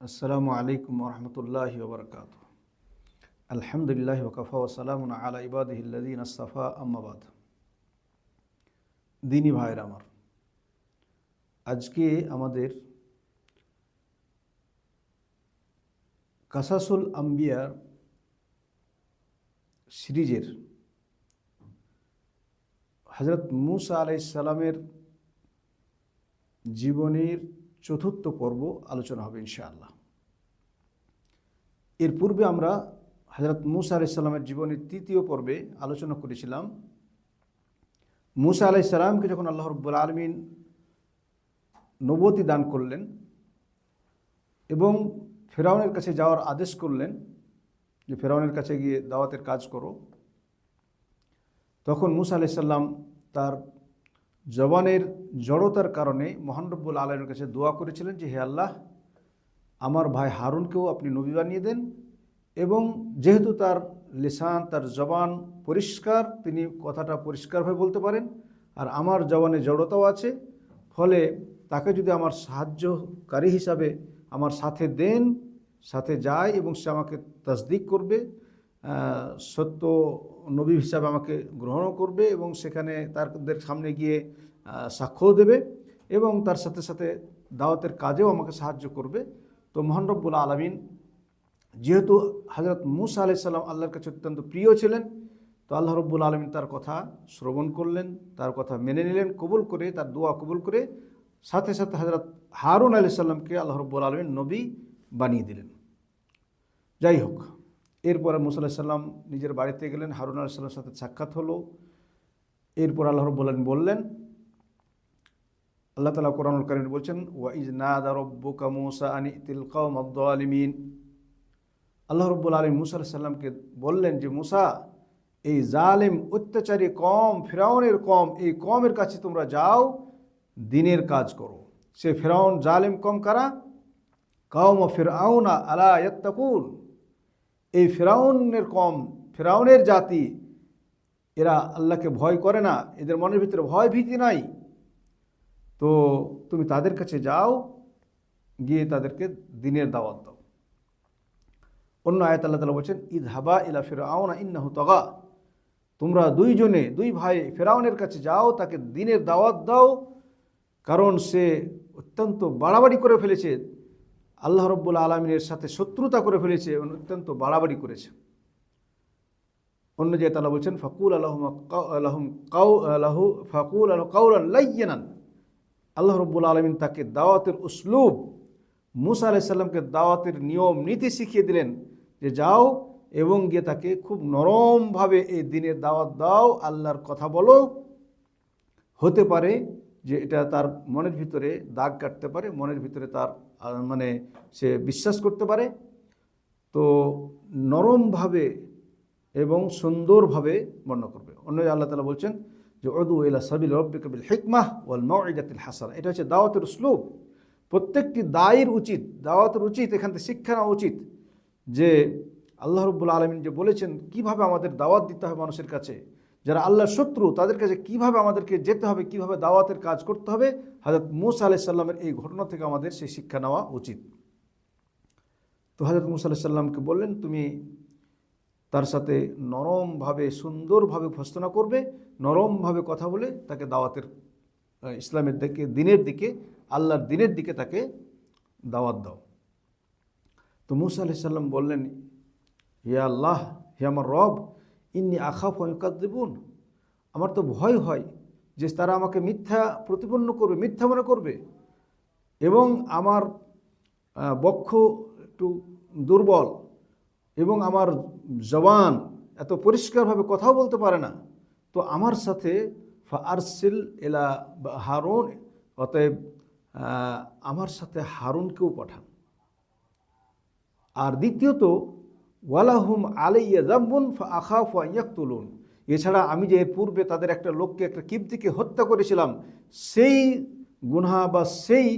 আসসালামু আলাইকুম রহমতুল্লাহ ওবরকাত আলহামদুলিল্লাহ ওকফা ওসালাম আলা ইবাদিহিল্লাদিন আস্তাফা আম্মাবাদ দিনী ভাইয়ের আমার, আজকে আমাদের কাসাসুল আম্বিয়ার সিরিজের হজরত মুসা আলাইসালামের জীবনের চতুর্থ পর্ব আলোচনা হবে ইনশাআল্লাহ। এর পূর্বে আমরা হজরত মুসা আলাইসাল্লামের জীবনের তৃতীয় পর্বে আলোচনা করেছিলাম। মুসা আলাইসাল্লামকে যখন আল্লাহ রব্বুল আলমিন নবতী দান করলেন এবং ফেরাউনের কাছে যাওয়ার আদেশ করলেন যে, ফেরাউনের কাছে গিয়ে দাওয়াতের কাজ করো। তখন মুসা আলাইসাল্লাম তার জবানের জড়তার কারণে মহানরব্বুল আলমের কাছে দোয়া করেছিলেন যে, হে আল্লাহ আমার ভাই হারুনকেও আপনি নবী বানিয়ে দেন এবং যেহেতু তার লিসান, তার জবান পরিষ্কার, তিনি কথাটা পরিষ্কারভাবে বলতে পারেন আর আমার জবানে জড়তাও আছে, ফলে তাকে যদি আমার সাহায্যকারী হিসাবে আমার সাথে দেন, সাথে যায় এবং সে আমাকে তসদিক করবে সত্য নবী হিসাবে আমাকে গ্রহণও করবে এবং সেখানে তাদের সামনে গিয়ে সাক্ষ্য দেবে এবং তার সাথে সাথে দাওয়াতের কাজেও আমাকে সাহায্য করবে তো মোহানরব্বুল আলমিন, যেহেতু হজরত মুসা আলাইসাল্লাম আল্লাহর কাছে অত্যন্ত প্রিয় ছিলেন, তো আল্লাহ রব্বুল আলমিন তার কথা শ্রবণ করলেন, তার কথা মেনে নিলেন, কবুল করে, তার দোয়া কবুল করে, সাথে সাথে হজরত হারুন আলি সাল্লামকে আল্লাহ রব্বুল আলমিন নবী বানিয়ে দিলেন। যাই হোক, এরপরে মুসাল্লাহ সাল্লাম নিজের বাড়িতে গেলেন, হারুন আলাইসাল্লামের সাথে সাক্ষাৎ হলো। এরপর আল্লাহ রব্বুল আলমিন বললেন আল্লাহ তালা কোরআনুল করিম বলছেন ওয়াইজ নাদা রব্বুকা মুসা আনি তিল আলিমিন আল্লাহ রব্বুল আলম মুসা সাল্লামকে বললেন যে, মুসা, এই জালেম, অত্যাচারী কম ফেরাউনের কম এই কমের কাছে তোমরা যাও, দিনের কাজ করো। সে ফেরাউন জালেম কম কারা? কম ফেরাউনা আলা ইয়াত্তাকুন। এই ফেরাউনের কম ফেরাউনের জাতি, এরা আল্লাহকে ভয় করে না। এদের মনের ভিতরে ভয় ভীতি নাই। তো তুমি তাদের কাছে যাও, গিয়ে তাদেরকে দিনের দাওয়াত দাও। অন্য আয়াত আল্লাহ তালা বলছেন ঈদ হাবা ইলা ফেরাউনা ইন্নাহু তগা। তোমরা দুইজনে, দুই ভাই ফেরাউনের কাছে যাও, তাকে দিনের দাওয়াত দাও, কারণ সে অত্যন্ত বাড়াবাড়ি করে ফেলেছে। আল্লাহ রব্বুল আলমিনের সাথে শত্রুতা করে ফেলেছে এবং অত্যন্ত বাড়াবাড়ি করেছে। অন্য যে তালা বলছেন, ফাকুল আলহম আলহম কাউ আলাহু ফাকুল আলহ কাউল আল্লাইয়ানান আল্লাহ রব্বুল আলমিন তাকে দাওয়াতের উসলুব মুসা আলাইসাল্লামকে দাওয়াতের নিয়ম, নীতি শিখিয়ে দিলেন যে যাও এবং গিয়ে তাকে খুব নরমভাবে এই দিনের দাওয়াত দাও, আল্লাহর কথা বলো। হতে পারে যে এটা তার মনের ভিতরে দাগ কাটতে পারে, মনের ভিতরে তার মানে সে বিশ্বাস করতে পারে। তো নরমভাবে এবং সুন্দরভাবে বর্ণনা করবে। অন্য আল্লাহ তালা বলছেন যে এটা হচ্ছে দাওয়াতের স্লোপ প্রত্যেকটি দায়ের উচিত, দাওয়াতের উচিত, এখান থেকে শিক্ষা নেওয়া উচিত যে আল্লাহ রব্বুল আলমিন যে বলেছেন, কীভাবে আমাদের দাওয়াত দিতে হবে মানুষের কাছে? যারা আল্লাহর শত্রু, তাদের কাছে কীভাবে আমাদেরকে যেতে হবে, কীভাবে দাওয়াতের কাজ করতে হবে? হাজরত মুসা আলাইসাল্লামের এই ঘটনা থেকে আমাদের সেই শিক্ষা নেওয়া উচিত। তো হাজরত মুসা আলাইসাল্লামকে বললেন, তুমি তার সাথে নরমভাবে, সুন্দরভাবে ভস্তনা করবে, নরমভাবে কথা বলে তাকে দাওয়াতের ইসলামের দিকে, দিনের দিকে, আল্লাহর দিনের দিকে তাকে দাওয়াত দাও। তো মুসা আলাইসাল্লাম বললেন, হে আল্লাহ, হে আমার রব, ইন্নি আখাফ দেবুন আমার তো ভয় হয় যে তারা আমাকে মিথ্যা প্রতিপন্ন করবে, মিথ্যা মনে করবে এবং আমার বক্ষ একটু দুর্বল এবং আমার জবান এত পরিষ্কারভাবে কথাও বলতে পারে না। তো আমার সাথে আরসিল এলা হারুন, অতএব আমার সাথে হারুনকেও পাঠান। আর দ্বিতীয়ত, ওয়ালাহুম আলাইয়া জাম্বুন আখা তুলুন এছাড়া আমি যে পূর্বে তাদের একটা লোককে, একটা কিপ্তিকে হত্যা করেছিলাম, সেই গুনহা বা সেই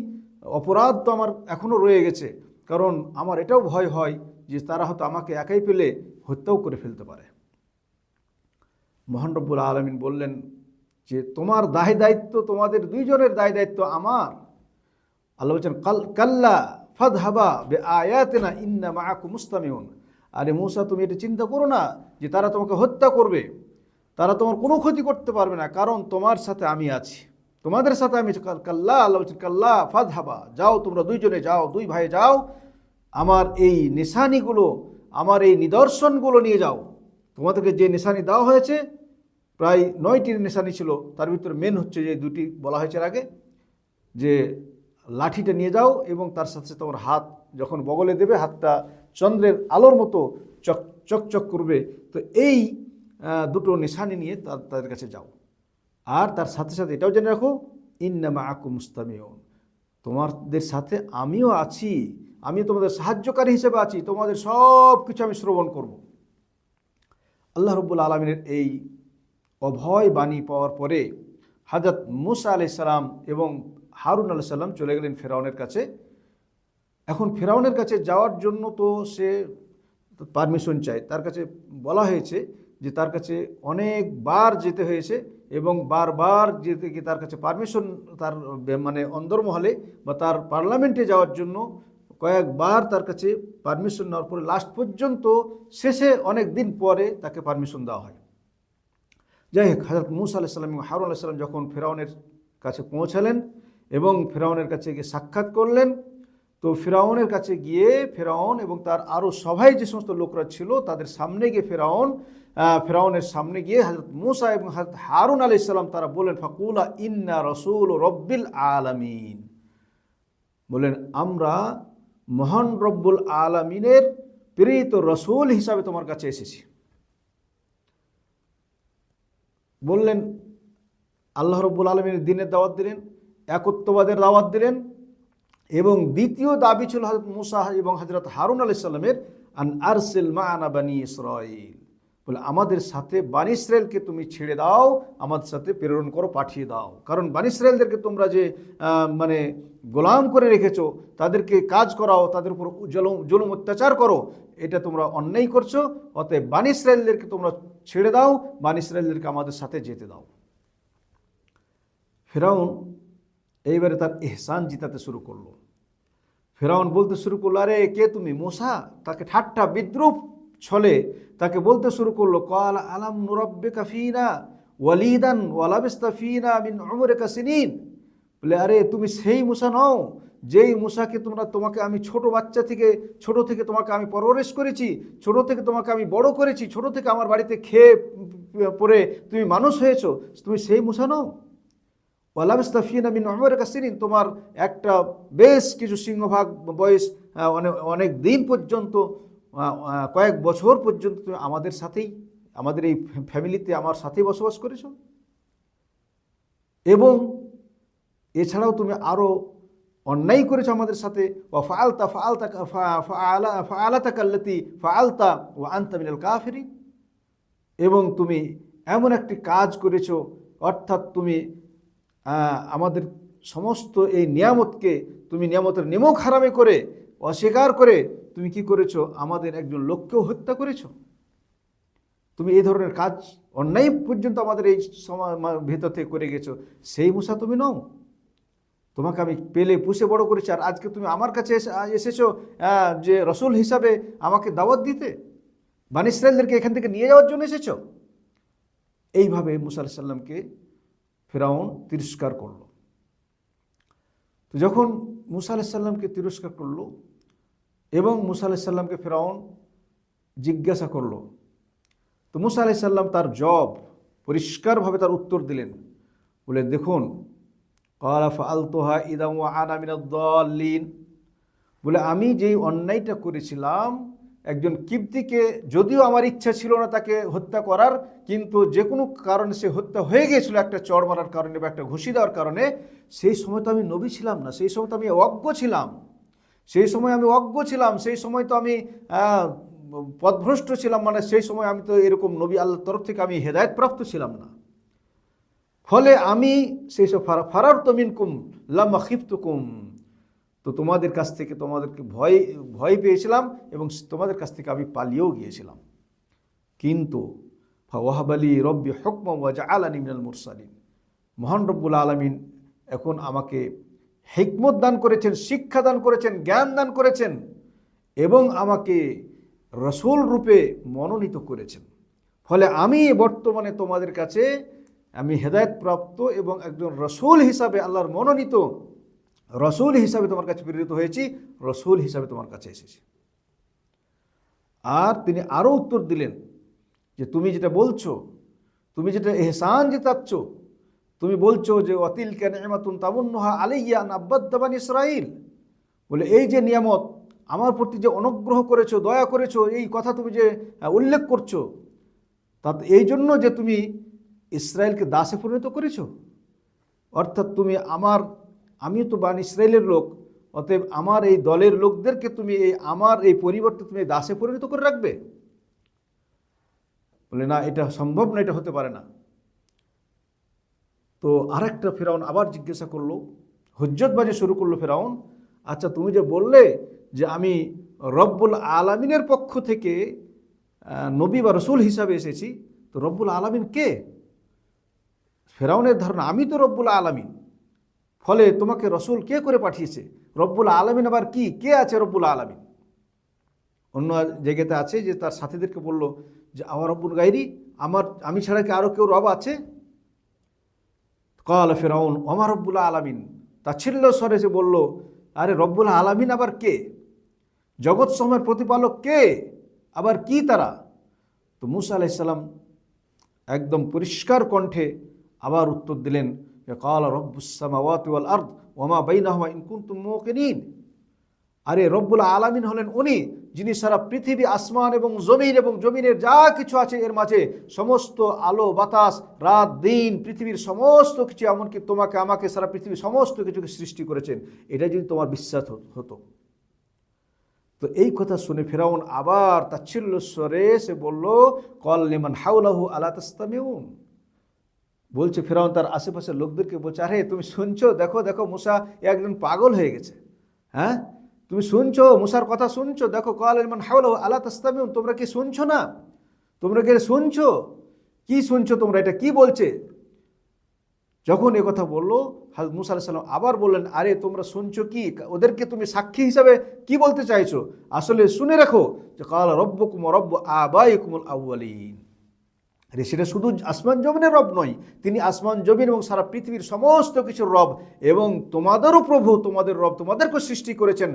অপরাধ তো আমার এখনও রয়ে গেছে। কারণ আমার এটাও ভয় হয় যে তারা হয়তো আমাকে একাই পেলে হত্যাও করে ফেলতে পারে। মহান রব্বুল আলমিন বললেন যে, তোমার দায় দায়িত্ব, তোমাদের দুইজনের দায় দায়িত্ব আমার। আল্লাহ বলছেন, কাল, কাল্লা ফাদ হাবা বে আয়াতেনা ইন্না মাআকু মুস্তামিউন। আরে মুসা, তুমি এটা চিন্তা করো না যে তারা তোমাকে হত্যা করবে। তারা তোমার কোনো ক্ষতি করতে পারবে না, কারণ তোমার সাথে আমি আছি। তোমাদের সাথে আমি কাল্লা, আল্লাহ বলছেন, কাল্লা ফাদ হাবা যাও তোমরা দুইজনে যাও, দুই ভাই যাও আমার এই নিশানিগুলো, আমার এই নিদর্শনগুলো নিয়ে যাও। তোমাদেরকে যে নিশানি দেওয়া হয়েছে, প্রায় নয়টি নিশানি ছিল, তার ভিতরে মেন হচ্ছে যে দুটি বলা হয়েছে আগে, যে লাঠিটা নিয়ে যাও এবং তার সাথে তোমার হাত যখন বগলে দেবে, হাতটা চন্দ্রের আলোর মতো চক, চকচক করবে। তো এই দুটো নিশানি নিয়ে তাদের কাছে যাও। আর তার সাথে সাথে এটাও জেনে রাখো ইন্নামা আকু মুস্তামিউন। তোমাদের সাথে আমিও আছি। আমি তোমাদের সাহায্যকারী হিসেবে আছি, তোমাদের সব কিছু আমি শ্রবণ করব। আল্লাহ রব্বুল আলমিনের এই অভয় বাণী পাওয়ার পরে হাজরত মুসা আলি সাল্লাম এবং হারুন আলি সাল্লাম চলে গেলেন ফেরাউনের কাছে। এখন ফেরাউনের কাছে যাওয়ার জন্য তো সে পারমিশন চায়। তার কাছে বলা হয়েছে যে তার কাছে অনেকবার যেতে হয়েছে এবং বারবার যেতে গিয়ে তার কাছে পারমিশন তার মানে অন্দরমহলে বা তার পার্লামেন্টে যাওয়ার জন্য কয়েকবার তার কাছে পারমিশন নেওয়ার পরে লাস্ট পর্যন্ত শেষে অনেক দিন পরে তাকে পারমিশন দেওয়া হয়। যাই হোক হজরত মুসা আলাইসাল্লাম এবং হারুন আলাইসাল্লাম যখন ফেরাউনের কাছে পৌঁছালেন এবং ফেরাউনের কাছে গিয়ে সাক্ষাৎ করলেন, তো ফেরাউনের কাছে গিয়ে ফেরাউন এবং তার আরও সবাই যে সমস্ত লোকরা ছিল তাদের সামনে গিয়ে ফেরাউন ফেরাউনের সামনে গিয়ে হজরত মুসা এবং হজরত হারুন আলি ইসলাম তারা বললেন, ফাকুলা ইন্না রসুল রব্বিল আলামিন। বললেন, আমরা মহান রব্বুল আলমিনের প্রেরিত রসুল হিসাবে তোমার কাছে এসেছি। বললেন, আল্লাহ রব্বুল আলমিনের দিনের দাওয়াত দিলেন, একত্ববাদের দাওয়াত দিলেন এবং দ্বিতীয় দাবি ছিল হজরত মুসা এবং হজরত হারুন আলি সাল্লামের আন আরসেল মানা বানি ইসরাইল বলে, আমাদের সাথে বানি তুমি ছেড়ে দাও, আমাদের সাথে প্রেরণ করো, পাঠিয়ে দাও। কারণ বানি ইসরায়েলদেরকে তোমরা যে মানে গোলাম করে রেখেছো, তাদেরকে কাজ করাও, তাদের উপর জলম অত্যাচার করো, এটা তোমরা অন্যায় করছ। অতএব বানি ইসরায়েলদেরকে তোমরা ছেড়ে দাও, বানি ইসরায়েলদেরকে আমাদের সাথে যেতে দাও। ফেরাউন এইবারে তার এহসান জিতাতে শুরু করল। ফেরাউন বলতে শুরু করল, আরে, কে তুমি? মোসা? তাকে ঠাট্টা, বিদ্রুপ ছলে তাকে বলতে শুরু করল, কাল আলাম নুরব্বে কাফিনা ওয়ালিদান ওয়ালাবিস্তা ফিনা মিন উমরে কাসিনিন বলে, আরে, তুমি সেই মুসা নও, যেই মুসাকে তোমরা, তোমাকে আমি ছোট বাচ্চা থেকে, ছোট থেকে তোমাকে আমি পরবরেশ করেছি, ছোট থেকে তোমাকে আমি বড় করেছি, ছোট থেকে আমার বাড়িতে খেয়ে পরে তুমি মানুষ হয়েছো, তুমি সেই মুসা নও? ওয়ালামস্তাফিনা মিন অমর কাসিরিন তোমার একটা বেশ কিছু সিংহভাগ বয়স অনেক অনেক দিন পর্যন্ত কয়েক বছর পর্যন্ত তুমি আমাদের সাথেই, আমাদের এই ফ্যামিলিতে আমার সাথেই বসবাস করেছ। এবং এছাড়াও তুমি আরও অন্যায় করেছ আমাদের সাথে ও ফালতা ফালতা ফালাতা কাল্লতি ফালতা ও আন্তা মিনাল কাফেরি এবং তুমি এমন একটি কাজ করেছ, অর্থাৎ তুমি আমাদের সমস্ত এই নিয়ামতকে, তুমি নিয়ামতের নিমক হারামে করে অস্বীকার করে তুমি কি করেছ? আমাদের একজন লোককেও হত্যা করেছ। তুমি এই ধরনের কাজ অন্যায় পর্যন্ত আমাদের এই ভেতর থেকে করে গেছো। সেই মুসা তুমি নও। তোমাকে আমি পেলে পুষে বড় করেছি। আর আজকে তুমি আমার কাছে এসে- এসেছ যে রসুল হিসাবে আমাকে দাওয়াত দিতে। বানি এখান থেকে নিয়ে যাওয়ার জন্য এসেছ। এইভাবে মুসা সাল্লামকে ফেরাউন তিরস্কার করল। তো যখন মুসা আলাইহিস সাল্লামকে তিরস্কার করল এবং মুসা আলাইহিস সাল্লামকে ফেরাউন জিজ্ঞাসা করল। তো মুসা আলাইহিস সাল্লাম তার জব পরিষ্কারভাবে তার উত্তর দিলেন। বলে দেখুন মিনাদ্দাল্লিন বলে আমি যেই অন্যায়টা করেছিলাম, একজন কিপ্তিকে যদিও আমার ইচ্ছা ছিল না তাকে হত্যা করার, কিন্তু যে কোনো কারণে সে হত্যা হয়ে গিয়েছিল একটা চড় মারার কারণে বা একটা ঘুষি দেওয়ার কারণে, সেই সময় তো আমি নবী ছিলাম না, সেই সময় তো আমি অজ্ঞ ছিলাম। সেই সময় আমি অজ্ঞ ছিলাম, সেই সময় তো আমি পদভ্রষ্ট ছিলাম মানে সেই সময় আমি তো এরকম নবী আল্লাহর তরফ থেকে আমি হেদায়ত প্রাপ্ত ছিলাম না। ফলে আমি সেই সব ফারা ফারার তমিনকুম লাম্মা খিপ্তুকুম তো তোমাদের কাছ থেকে তোমাদেরকে ভয় ভয় পেয়েছিলাম এবং তোমাদের কাছ থেকে আমি পালিয়েও গিয়েছিলাম। কিন্তু ওয়াহাবালি রব্বি হকম ওয়াজা আলানি মিনাল মুরসালিন। মহান রব্বুল আলমিন এখন আমাকে হিকমত দান করেছেন, শিক্ষা দান করেছেন, জ্ঞান দান করেছেন এবং আমাকে রসুল রূপে মনোনীত করেছেন। ফলে আমি বর্তমানে তোমাদের কাছে আমি হেদায়ত প্রাপ্ত এবং একজন রসুল হিসাবে আল্লাহর মনোনীত, রসুল হিসাবে তোমার কাছে প্রেরিত হয়েছি, রসুল হিসাবে তোমার কাছে এসেছি। আর তিনি আরও উত্তর দিলেন যে, তুমি যেটা বলছো, তুমি যেটা এহসান জেতাচ্ছ তুমি বলছো যে অতিল কেন এমাতুন তামুন্নহা আলাইয়া নাব্বাদ্দাবান ইসরাইল বলে, এই যে নিয়ামত, আমার প্রতি যে অনুগ্রহ করেছ, দয়া করেছ, এই কথা তুমি যে উল্লেখ করছ, তা এই জন্য যে তুমি ইসরায়েলকে দাসে পরিণত করেছ। অর্থাৎ তুমি আমার আমি তো বান ইসরায়েলের লোক, অতএব আমার এই দলের লোকদেরকে তুমি এই, আমার এই পরিবর্তে তুমি দাসে পরিণত করে রাখবে? বলে, না, এটা সম্ভব না, এটা হতে পারে না। তো আরেকটা ফেরাউন আবার জিজ্ঞাসা করল হজ্জতবাজি শুরু করল ফেরাউন? আচ্ছা তুমি যে বললে যে আমি রব্বুল আলামিনের পক্ষ থেকে নবী বা রসুল হিসাবে এসেছি, তো রব্বুল আলামিন কে? ফেরাউনের ধারণা, আমি তো রব্বুল আলামিন। ফলে তোমাকে রসুল কে করে পাঠিয়েছে? রব্বুল আলামিন আবার কি? কে আছে রব্বুল আলামিন? অন্য জায়গাতে আছে যে তার সাথীদেরকে বলল যে, আমার রব্বুল গাইরি আমার, আমি ছাড়া কি আরও কেউ রব আছে? কল ফেরাউন, ওমা রব্বুল আলামিন। তাচ্ছিল্য স্বরে সে বলল, আরে রব্বুল আলামিন আবার কে? জগৎ সময়ের প্রতিপালক কে? আবার কি তারা? তো মুসা আলাইসাল্লাম একদম পরিষ্কার কণ্ঠে আবার উত্তর দিলেন কাল রব্বুসামাওয়াতি ওয়াল আরদ, ওমা বাইনাহুমা ইন কুনতুম মুকিনিন আরে রব্বুল আলামিন হলেন উনি যিনি সারা পৃথিবী আসমান এবং জমিন এবং জমিনের যা কিছু আছে এর মাঝে সমস্ত আলো, বাতাস, রাত, দিন, পৃথিবীর সমস্ত কিছু, এমনকি তোমাকে, আমাকে সারা পৃথিবীর সমস্ত কিছুকে সৃষ্টি করেছেন, এটা যদি তোমার বিশ্বাস হতো তো এই কথা শুনে ফেরাউন আবার তাচ্ছিল্য স্বরে সে বলল, কল লিমান হাউলাহু আলা তাস্তামিউন? বলছে ফেরাউন তার আশেপাশের লোকদেরকে, বলছে, আরে, তুমি শুনছো? দেখো দেখো, মুসা একজন পাগল হয়ে গেছে হ্যাঁ? তুমি শুনছো? মুসার কথা শুনছো? দেখো কল লিমান হাউলাহু আলা তাস্তামিউন, তোমরা কি শুনছো না? তোমরা কি শুনছো? কি শুনছো তোমরা? এটা কি বলছে? যখন এ কথা বলল হাজরত মুসা আলাইহিস আবার বললেন, আরে, তোমরা শুনছো কি? ওদেরকে তুমি সাক্ষী হিসাবে কি বলতে চাইছো? আসলে শুনে রাখো যে, কাল রব্বকুম রব্ব আবাইকুমুল আউয়ালিন। আরে সেটা শুধু আসমান জমিনের রব নয়, তিনি আসমান, জমিন এবং সারা পৃথিবীর সমস্ত কিছুর রব এবং তোমাদেরও প্রভু তোমাদের রব তোমাদেরকেও সৃষ্টি করেছেন।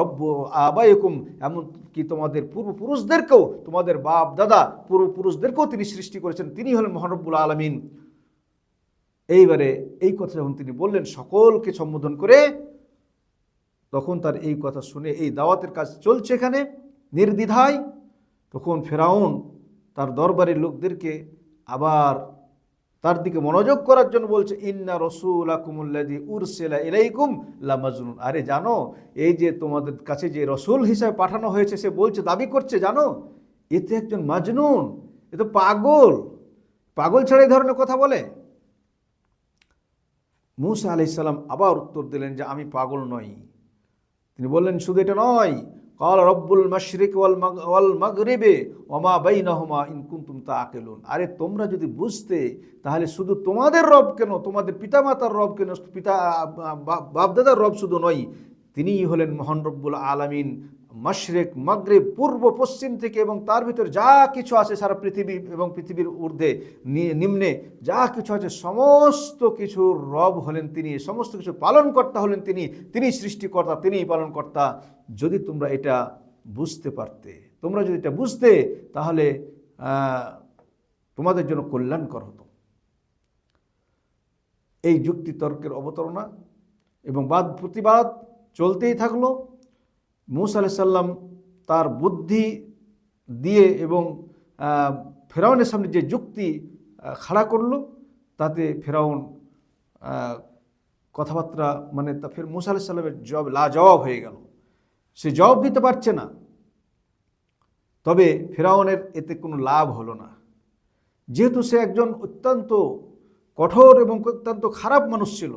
রব্ব আবায়কুম এমন কি তোমাদের পূর্বপুরুষদেরকেও, তোমাদের বাপ, দাদা, পূর্বপুরুষদেরকেও তিনি সৃষ্টি করেছেন। তিনি হলেন মহানব্বুল আলমিন। এইবারে এই কথা যখন তিনি বললেন সকলকে সম্বোধন করে, তখন তার এই কথা শুনে, এই দাওয়াতের কাজ চলছে এখানে, নির্দ্বিধায়। তখন ফেরাউন তার দরবারের লোকদেরকে আবার তার দিকে মনোযোগ করার জন্য বলছে, ইন্না রসুল আকুমুল্লাদি উরসেলা এলাইকুম লামাজনুন। আরে জানো, এই যে তোমাদের কাছে যে রসুল হিসাবে পাঠানো হয়েছে, সে বলছে, দাবি করছে, জানো? এতে একজন মাজনুন, এ তো পাগল। পাগল ছাড়া এই ধরনের কথা বলে? মুসা আলাইসাল্লাম আবার উত্তর দিলেন যে, আমি পাগল নই। তিনি বললেন, শুধু এটা নয়, কল রব্বুল মশরিক ওয়াল মগরিবে ওয়াল বাই ওমা ইনকুম তুম তা আকেলুন আরে তোমরা যদি বুঝতে, তাহলে শুধু তোমাদের রব কেন, তোমাদের পিতামাতার রব কেন, পিতা বাপদাদার রব শুধু নয়, তিনিই হলেন মহান রব্বুল আলামিন। মশরেক, মাগরিব, পূর্ব, পশ্চিম থেকে এবং তার ভিতর যা কিছু আছে সারা পৃথিবী এবং পৃথিবীর ঊর্ধ্বে নিম্নে যা কিছু আছে সমস্ত কিছুর রব হলেন তিনি, সমস্ত কিছু পালনকর্তা হলেন তিনি তিনি সৃষ্টিকর্তা, তিনিই পালনকর্তা। যদি তোমরা এটা বুঝতে পারতে, তোমরা যদি এটা বুঝতে, তাহলে তোমাদের জন্য কল্যাণকর হতো। এই যুক্তি তর্কের অবতারণা এবং বাদ প্রতিবাদ চলতেই থাকল। মুসা সাল্লাম তার বুদ্ধি দিয়ে এবং ফেরাউনের সামনে যে যুক্তি খাড়া করল, তাতে ফেরাউন কথাবার্তা মানে তা ফের মুসা সাল্লামের জবাব লাজবাব হয়ে গেল। সে জবাব দিতে পারছে না। তবে ফেরাউনের এতে কোনো লাভ হলো না। যেহেতু সে একজন অত্যন্ত কঠোর এবং অত্যন্ত খারাপ মানুষ ছিল,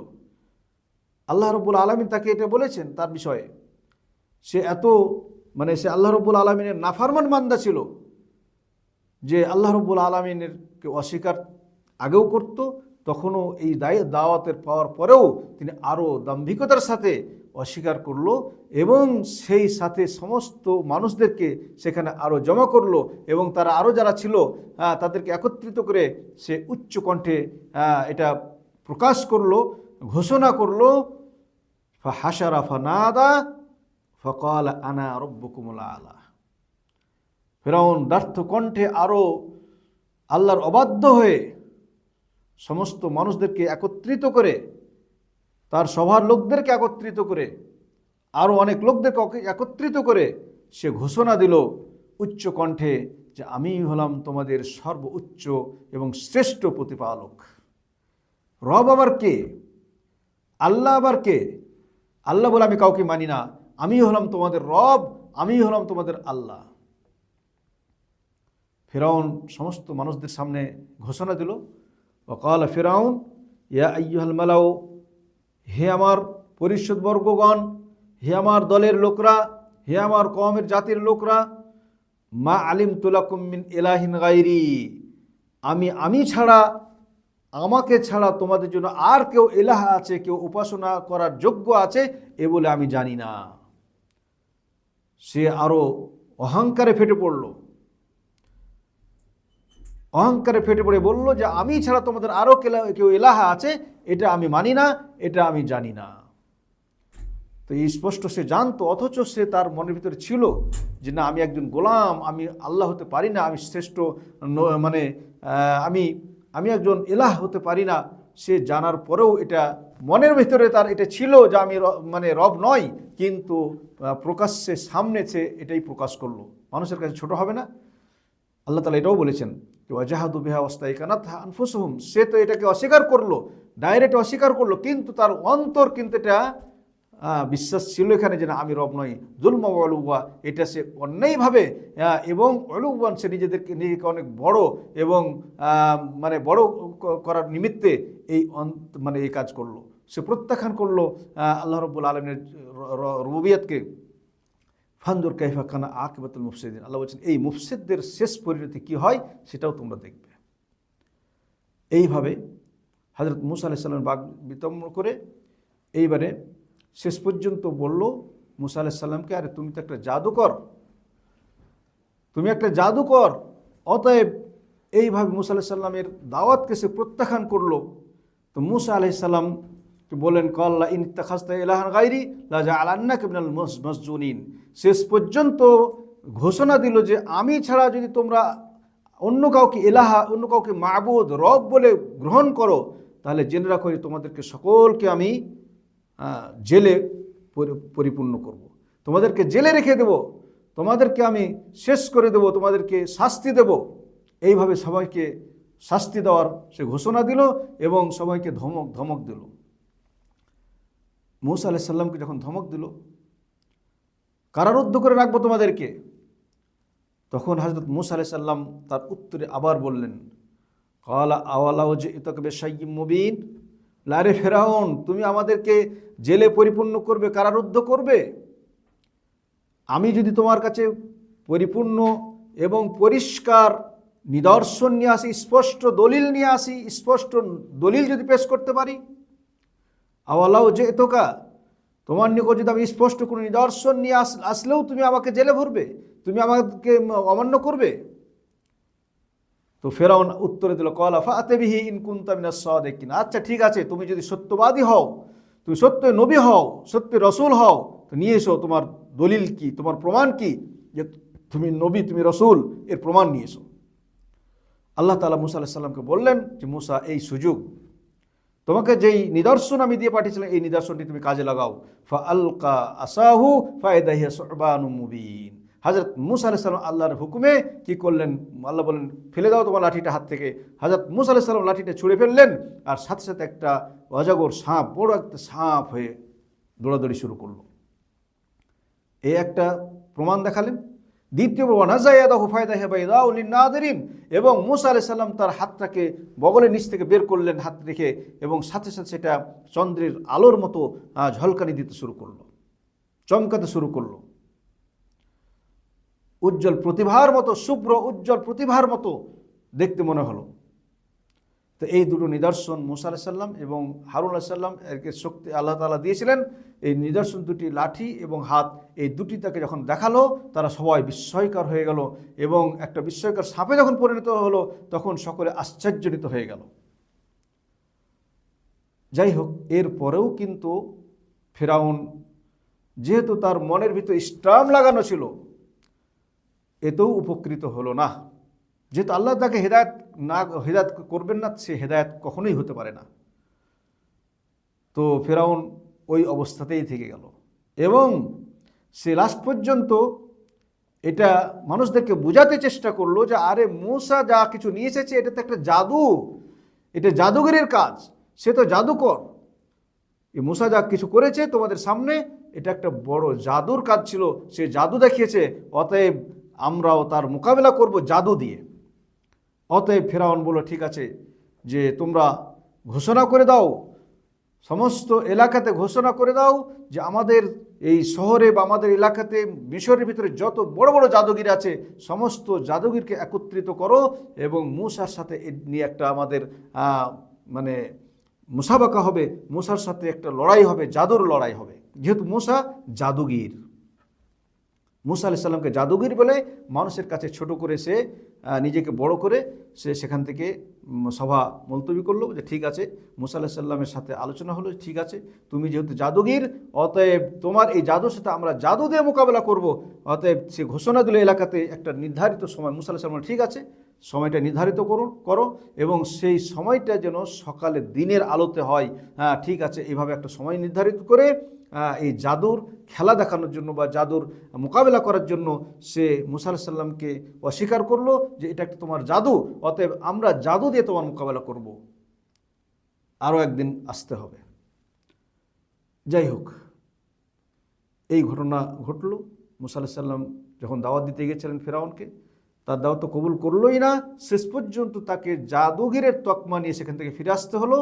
আল্লাহ রব্বুল আলমিন তাকে এটা বলেছেন তার বিষয়ে। সে এত মানে সে আল্লাহ রব্বুল আলমিনের নাফারমান মান্দা ছিল যে আল্লাহ রব্বুল আলমিনেরকে অস্বীকার আগেও করত, তখনও এই দায়- দাওয়াতের পাওয়ার পরেও তিনি আরও দাম্ভিকতার সাথে অস্বীকার করল এবং সেই সাথে সমস্ত মানুষদেরকে সেখানে আরও জমা করল এবং তারা আরও যারা ছিল তাদেরকে একত্রিত করে সে উচ্চ কণ্ঠে এটা প্রকাশ করল, ঘোষণা করল হাসারা ফানাদা ফকাল আনা রব্বকুমুল আলা। ফেরাউন ব্যর্থ কণ্ঠে আরও আল্লাহর অবাধ্য হয়ে সমস্ত মানুষদেরকে একত্রিত করে, তার সভার লোকদেরকে একত্রিত করে আরও অনেক লোকদেরকে একত্রিত করে সে ঘোষণা দিল উচ্চ কণ্ঠে যে আমি হলাম তোমাদের সর্বোচ্চ এবং শ্রেষ্ঠ প্রতিপালক। রব আবার কে? আল্লাহ আবার কে? আল্লাহ বলে আমি কাউকে মানি না। আমি হলাম তোমাদের রব, আমি হলাম তোমাদের আল্লাহ। ফেরাউন সমস্ত মানুষদের সামনে ঘোষণা দিল, ওকাল ফেরাউন, ইয়া আইয়ুহাল মালাও হে আমার পরিষদবর্গগণ হে আমার দলের লোকরা, হে আমার কমের জাতির লোকরা, মা আলিম তুলাকুম মিন এলাহিন গাইরি আমি আমি ছাড়া, আমাকে ছাড়া তোমাদের জন্য আর কেউ এলাহা আছে, কেউ উপাসনা করার যোগ্য আছে, এ বলে আমি জানি না। সে আরও অহংকারে ফেটে পড়ল। অহংকারে ফেটে পড়ে বলল যে, আমি ছাড়া তোমাদের আরও কেউ এলাহা আছে? এটা আমি মানি না, এটা আমি জানি না। তো এই স্পষ্ট সে জানতো, অথচ সে তার মনের ভিতরে ছিল যে, না, আমি একজন গোলাম, আমি আল্লাহ হতে পারি না, আমি শ্রেষ্ঠ মানে আমি আমি একজন এলাহ হতে পারি না। সে জানার পরেও এটা মনের ভিতরে তার এটা ছিল যে আমি মানে রব নয়, কিন্তু প্রকাশ্যে সামনে সে এটাই প্রকাশ করল। মানুষের কাছে ছোট হবে না। আল্লাহ তালা এটাও বলেছেন ওয়াজাহাদু বিহা অস্তায়ী কানাত আনফুসহুম। সে তো এটাকে অস্বীকার করল, ডাইরেক্ট অস্বীকার করল, কিন্তু তার অন্তর কিন্তু এটা বিশ্বাস ছিল এখানে যে না, আমি রব নই, জুলমা অলুয়া, এটা সে অন্যায়ভাবে এবং অলুবান সে নিজেদেরকে, নিজেকে অনেক বড় এবং মানে বড় করার নিমিত্তে এই মানে এই কাজ করল। সে প্রত্যাখ্যান করল আল্লাহ রব্বুল আলমের রবিয়াতকে ফান্দুর কাইফা খানা আকিবাতুল মুফসিদিন। আল্লাহ বলছেন, এই মুফসিদদের শেষ পরিণতি কি হয়, সেটাও তোমরা দেখবে। এইভাবে হজরত মুসা আলাইসাল্লাম বাগ বিতম্ব করে, এইবারে শেষ পর্যন্ত বলল, মুসা আলাইসাল্লামকে আরে, তুমি তো একটা জাদুকর। তুমি একটা জাদুকর। অতএব এইভাবে মুসা আলাইসাল্লামের দাওয়াতকে সে প্রত্যাখ্যান করল। তো মুসা আলাইসাল্লাম বলেন কল্লা ইন তাখাস্তা ইলাহান গাইরি লাজা আলান্না কেবনাল মসজুনিন। শেষ পর্যন্ত ঘোষণা দিল যে, আমি ছাড়া যদি তোমরা অন্য কাউকে এলাহা অন্য কাউকে মাবুদ, রব বলে গ্রহণ করো, তাহলে জেনে রাখো তোমাদেরকে সকলকে আমি জেলে পরি- পরিপূর্ণ করব। তোমাদেরকে জেলে রেখে দেব, তোমাদেরকে আমি শেষ করে দেব, তোমাদেরকে শাস্তি দেব। এইভাবে সবাইকে শাস্তি দেওয়ার সে ঘোষণা দিল এবং সবাইকে ধমক ধমক দিল। মৌসা আলাইসাল্লামকে যখন ধমক দিল, কারারুদ্ধ করে রাখব তোমাদেরকে। তখন হজরত মুসা আলাইসাল্লাম তার উত্তরে আবার বললেন, কলা আওয়ালাও যে ইতকবে সাইম মুবিন? লারে ফেরাউন, তুমি আমাদেরকে জেলে পরিপূর্ণ করবে, কারারুদ্ধ করবে? আমি যদি তোমার কাছে পরিপূর্ণ এবং পরিষ্কার নিদর্শন নিয়ে আসি, স্পষ্ট দলিল নিয়ে আসি, স্পষ্ট দলিল যদি পেশ করতে পারি আওয়ালাও যে এতকা তোমার নিকট যদি আমি স্পষ্ট কোনো নিদর্শন নিয়ে আস, আসলেও তুমি আমাকে জেলে ভরবে, তুমি আমাকে অমান্য করবে? তো ফেরাউন উত্তরে দিল, কলা ফাতেবিহি ইনকুন্তামিনা সদেকিন। আচ্ছা ঠিক আছে, তুমি যদি সত্যবাদী হও, তুমি সত্য নবী হও, সত্য রসুল হও, তো নিয়ে এসো তোমার দলিল কি, তোমার প্রমাণ কি, যে তুমি নবী, তুমি রসুল, এর প্রমাণ নিয়ে এসো। আল্লাহ তালা মুসা আলাহিসাল্লামকে বললেন যে, মুসা, এই সুযোগ, তোমাকে যেই নিদর্শন আমি দিয়ে পাঠিয়েছিলাম, এই নিদর্শনটি তুমি কাজে লাগাও। ফা আলকা আসাহু ফায়দাহিয়া সবানু মুবিন। হাজরত মুসা আলাইসাল্লাম আল্লাহর হুকুমে কি করলেন? আল্লাহ বললেন, ফেলে দাও তোমার লাঠিটা হাত থেকে। হাজরত মুসা আলাইসাল্লাম লাঠিটা ছুঁড়ে ফেললেন আর সাথে সাথে একটা অজাগর সাপ, বড় একটা সাপ হয়ে দৌড়াদৌড়ি শুরু করল। এই একটা প্রমাণ দেখালেন। দ্বিতীয় লিন্নাদিরিন। এবং মুসা আলাইহিস সালাম তার হাতটাকে বগলের নিচ থেকে বের করলেন হাত রেখে এবং সাথে সাথে সেটা চন্দ্রের আলোর মতো ঝলকানি দিতে শুরু করল, চমকাতে শুরু করল। উজ্জ্বল প্রতিভার মতো, শুভ্র, উজ্জ্বল প্রতিভার মতো দেখতে মনে হলো। তো এই দুটো নিদর্শন মুসা আলাহিসাল্লাম এবং হারুন আলাহিসাল্লাম এরকে শক্তি আল্লাহ তালা দিয়েছিলেন। এই নিদর্শন দুটি লাঠি এবং হাত, এই দুটি তাকে যখন দেখাল, তারা সবাই বিস্ময়কর হয়ে গেল এবং একটা বিস্ময়কর সাপে যখন পরিণত হলো, তখন সকলে আশ্চর্যজনিত হয়ে গেল। যাই হোক, এর পরেও কিন্তু ফেরাউন যেহেতু তার মনের ভিতরে স্টাম লাগানো ছিল এতেও উপকৃত হলো না। যেহেতু আল্লাহ তাকে হেদায়ত না, হেদায়ত করবেন না, সে হেদায়ত কখনোই হতে পারে না। তো ফেরাউন ওই অবস্থাতেই থেকে গেল। এবং সে লাস্ট পর্যন্ত এটা মানুষদেরকে বোঝাতে চেষ্টা করল যে, আরে মূসা যা কিছু নিয়ে এসেছে, এটা তো একটা জাদু। এটা জাদুগরের কাজ। সে তো জাদুকর। এই মূসা যা কিছু করেছে তোমাদের সামনে, এটা একটা বড় জাদুর কাজ ছিল। সে জাদু দেখিয়েছে, অতএব আমরাও তার মোকাবেলা করব জাদু দিয়ে। অতএব ফেরাউন বলল, ঠিক আছে, যে তোমরা ঘোষণা করে দাও, সমস্ত এলাকাতে ঘোষণা করে দাও যে আমাদের এই শহরে বা আমাদের এলাকাতে মিশরের ভিতরে যত বড় বড় জাদুগির আছে, সমস্ত জাদুগিরকে একত্রিত করো এবং মূসার সাথে নিয়ে একটা আমাদের মানে মুসাবাকা হবে, মূসার সাথে একটা লড়াই হবে, জাদুর লড়াই হবে। যেহেতু মূসা জাদুগির। মুসা আলি সাল্লামকে জাদুগির বলে মানুষের কাছে ছোট করে সে নিজেকে বড় করে সে সেখান থেকে সভা মুলতবি করল যে ঠিক আছে, মুসা আলাহ সাল্লামের সাথে আলোচনা হলো, ঠিক আছে, তুমি যেহেতু জাদুগির অতএব তোমার এই জাদুর সাথে আমরা জাদু দিয়ে মোকাবেলা করব, অতএব সে ঘোষণা দিল এলাকাতে একটা নির্ধারিত সময়, মুসা আলাহ সাল্লাম ঠিক আছে সময়টা নির্ধারিত করুন, করো এবং সেই সময়টা যেন সকালে দিনের আলোতে হয়। হ্যাঁ ঠিক আছে, এইভাবে একটা সময় নির্ধারিত করে এই জাদুর খেলা দেখানোর জন্য বা জাদুর মোকাবেলা করার জন্য সে মুসা সাল্লামকে অস্বীকার করল যে এটা একটা তোমার জাদু, অতএব আমরা জাদু দিয়ে তোমার মোকাবেলা করব। আরও একদিন আসতে হবে। যাই হোক, এই ঘটনা ঘটল। মুসা সাল্লাম যখন দাওয়াত দিতে গিয়েছিলেন ফেরাউনকে তার দাওয়াত তো কবুল করলোই না। শেষ পর্যন্ত তাকে জাদুগিরের তকমা নিয়ে সেখান থেকে ফিরে আসতে হলো।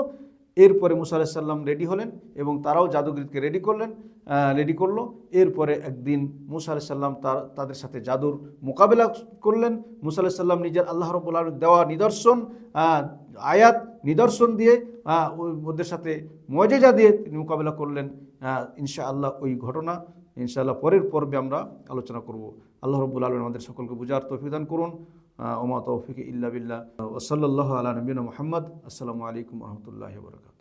এরপরে মুসা আলাহ সাল্লাম রেডি হলেন এবং তারাও জাদুগিরকে রেডি করলেন রেডি করল। এরপরে একদিন মুসা আলাহ সাল্লাম তার, তাদের সাথে জাদুর মোকাবেলা করলেন। মুসা আলাহ সাল্লাম নিজের আল্লাহ রব্বুল আলমীর দেওয়া নিদর্শন আয়াত নিদর্শন দিয়ে ওদের সাথে মজেজা দিয়ে তিনি মোকাবেলা করলেন। ইনশাআল্লাহ ওই ঘটনা, ইনশাআল্লাহ পরের পর্বে আমরা আলোচনা করব। আল্লাহ রব্বুল আলম আমাদের সকলকে বুঝার তৌফিদান করুন। ওমা তৌফিক ইল্লা বিল্লাহ। ওসল্লাহ আলা নবীন মোহাম্মদ। আসসালামু আলাইকুম রহমতুল্লাহ বরকাত